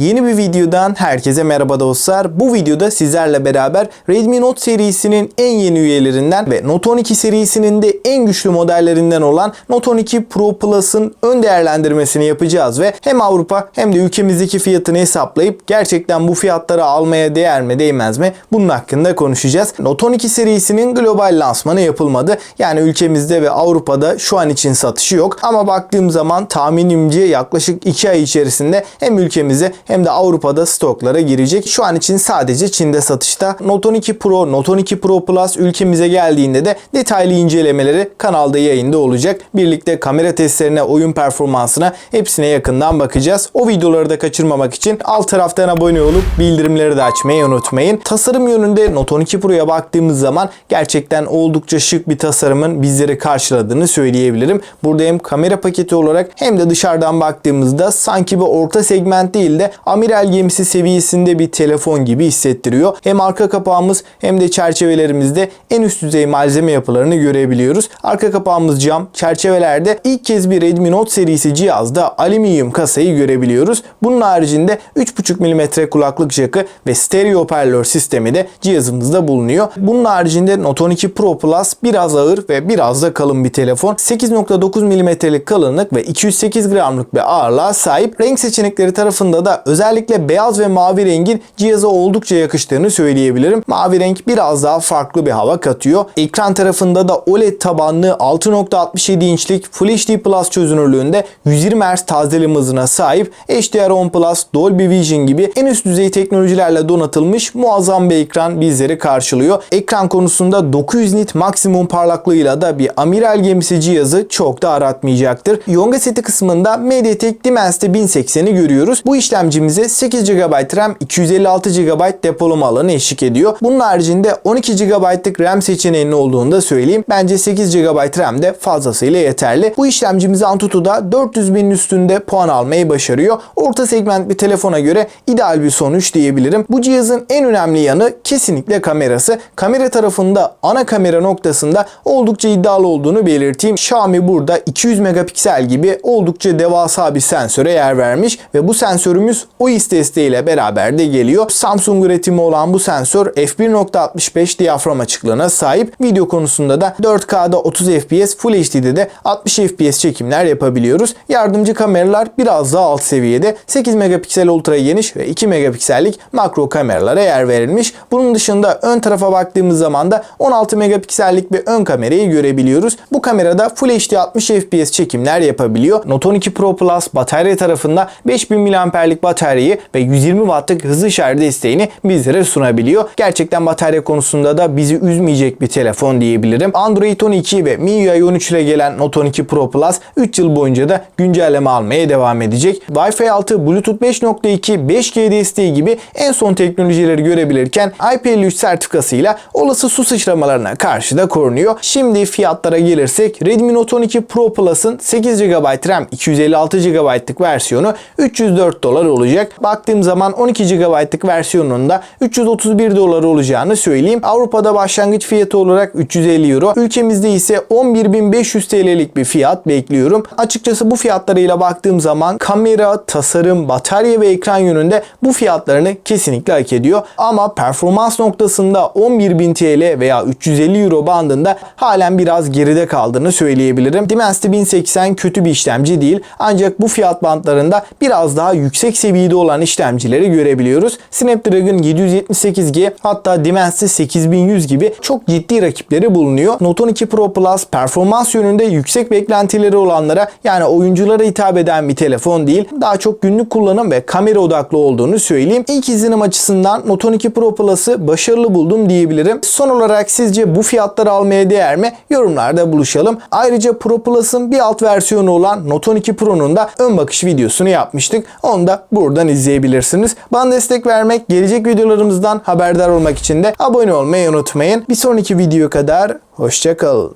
Yeni bir videodan herkese merhaba dostlar. Bu videoda sizlerle beraber Redmi Note serisinin en yeni üyelerinden ve Note 12 serisinin de en güçlü modellerinden olan Note 12 Pro Plus'ın ön değerlendirmesini yapacağız ve hem Avrupa hem de ülkemizdeki fiyatını hesaplayıp gerçekten bu fiyatları almaya değer mi değmez mi bunun hakkında konuşacağız. Note 12 serisinin global lansmanı yapılmadı. Yani ülkemizde ve Avrupa'da şu an için satışı yok ama baktığım zaman tahminimce yaklaşık 2 ay içerisinde hem ülkemize hem de Avrupa'da stoklara girecek. Şu an için sadece Çin'de satışta. Note 12 Pro, Note 12 Pro Plus ülkemize geldiğinde de detaylı incelemeleri kanalda yayında olacak. Birlikte kamera testlerine, oyun performansına hepsine yakından bakacağız. O videoları da kaçırmamak için alt taraftan abone olup bildirimleri de açmayı unutmayın. Tasarım yönünde Note 12 Pro'ya baktığımız zaman gerçekten oldukça şık bir tasarımın bizleri karşıladığını söyleyebilirim. Burada hem kamera paketi olarak hem de dışarıdan baktığımızda sanki bir orta segment değil de amiral gemisi seviyesinde bir telefon gibi hissettiriyor. Hem arka kapağımız hem de çerçevelerimizde en üst düzey malzeme yapılarını görebiliyoruz. Arka kapağımız cam, çerçevelerde ilk kez bir Redmi Note serisi cihazda alüminyum kasayı görebiliyoruz. Bunun haricinde 3.5 mm kulaklık jackı ve stereo hoparlör sistemi de cihazımızda bulunuyor. Bunun haricinde Note 12 Pro Plus biraz ağır ve biraz da kalın bir telefon. 8.9 mm'lik kalınlık ve 208 gramlık bir ağırlığa sahip. Renk seçenekleri tarafında da özellikle beyaz ve mavi rengin cihaza oldukça yakıştığını söyleyebilirim. Mavi renk biraz daha farklı bir hava katıyor. Ekran tarafında da OLED tabanlı 6.67 inçlik Full HD Plus çözünürlüğünde 120 Hz tazeleme hızına sahip HDR10 Plus, Dolby Vision gibi en üst düzey teknolojilerle donatılmış muazzam bir ekran bizleri karşılıyor. Ekran konusunda 900 nit maksimum parlaklığıyla da bir amiral gemisi cihazı çok da aratmayacaktır. Yonga seti kısmında MediaTek Dimensity 1080'i görüyoruz. Bu işlemcimize 8 GB RAM, 256 GB depolama alanı eşlik ediyor. Bunun haricinde 12 GB'lık RAM seçeneğinin olduğunu da söyleyeyim. Bence 8 GB RAM de fazlasıyla yeterli. Bu işlemcimiz Antutu'da 400 binin üstünde puan almayı başarıyor. Orta segment bir telefona göre ideal bir sonuç diyebilirim. Bu cihazın en önemli yanı kesinlikle kamerası. Kamera tarafında ana kamera noktasında oldukça iddialı olduğunu belirteyim. Xiaomi burada 200 megapiksel gibi oldukça devasa bir sensöre yer vermiş ve bu sensörümüz OIS desteğiyle beraber de geliyor. Samsung üretimi olan bu sensör f1.65 diyafram açıklığına sahip. Video konusunda da 4K'da 30 FPS, Full HD'de de 60 FPS çekimler yapabiliyoruz. Yardımcı kameralar biraz daha alt seviyede. 8 megapiksel ultra geniş ve 2 megapiksellik makro kameralara yer verilmiş. Bunun dışında ön tarafa baktığımız zaman da 16 megapiksellik bir ön kamerayı görebiliyoruz. Bu kamerada Full HD 60 FPS çekimler yapabiliyor. Note 12 Pro Plus batarya tarafında 5000 mAh'lik bataryayı ve 120 Watt'lık hızlı şarj desteğini bizlere sunabiliyor. Gerçekten batarya konusunda da bizi üzmeyecek bir telefon diyebilirim. Android 12 ve MIUI 13 ile gelen Note 12 Pro Plus 3 yıl boyunca da güncelleme almaya devam edecek. Wi-Fi 6, Bluetooth 5.2, 5G desteği gibi en son teknolojileri görebilirken IP53 sertifikasıyla olası su sıçramalarına karşı da korunuyor. Şimdi fiyatlara gelirsek Redmi Note 12 Pro Plus'ın 8 GB RAM 256 GB'lık versiyonu 304 dolar olacak. Baktığım zaman 12 GB'lık versiyonunun da 331 dolar olacağını söyleyeyim. Avrupa'da başlangıç fiyatı olarak 350 euro. Ülkemizde ise 11.500 TL'lik bir fiyat bekliyorum. Açıkçası bu fiyatlarıyla baktığım zaman kamera, tasarım, batarya ve ekran yönünde bu fiyatlarını kesinlikle hak ediyor. Ama performans noktasında 11.000 TL veya 350 euro bandında halen biraz geride kaldığını söyleyebilirim. Dimensity 1080 kötü bir işlemci değil. Ancak bu fiyat bantlarında biraz daha yüksek seviyede olan işlemcileri görebiliyoruz. Snapdragon 778G hatta Dimensity 8100 gibi çok ciddi rakipleri bulunuyor. Note 12 Pro Plus performans yönünde yüksek beklentileri olanlara yani oyunculara hitap eden bir telefon değil. Daha çok günlük kullanım ve kamera odaklı olduğunu söyleyeyim. İlk izlenim açısından Note 12 Pro Plus'ı başarılı buldum diyebilirim. Son olarak sizce bu fiyatları almaya değer mi? Yorumlarda buluşalım. Ayrıca Pro Plus'ın bir alt versiyonu olan Note 12 Pro'nun da ön bakış videosunu yapmıştık. Onu da buradan izleyebilirsiniz. Bana destek vermek, gelecek videolarımızdan haberdar olmak için de abone olmayı unutmayın. Bir sonraki video kadar hoşçakalın.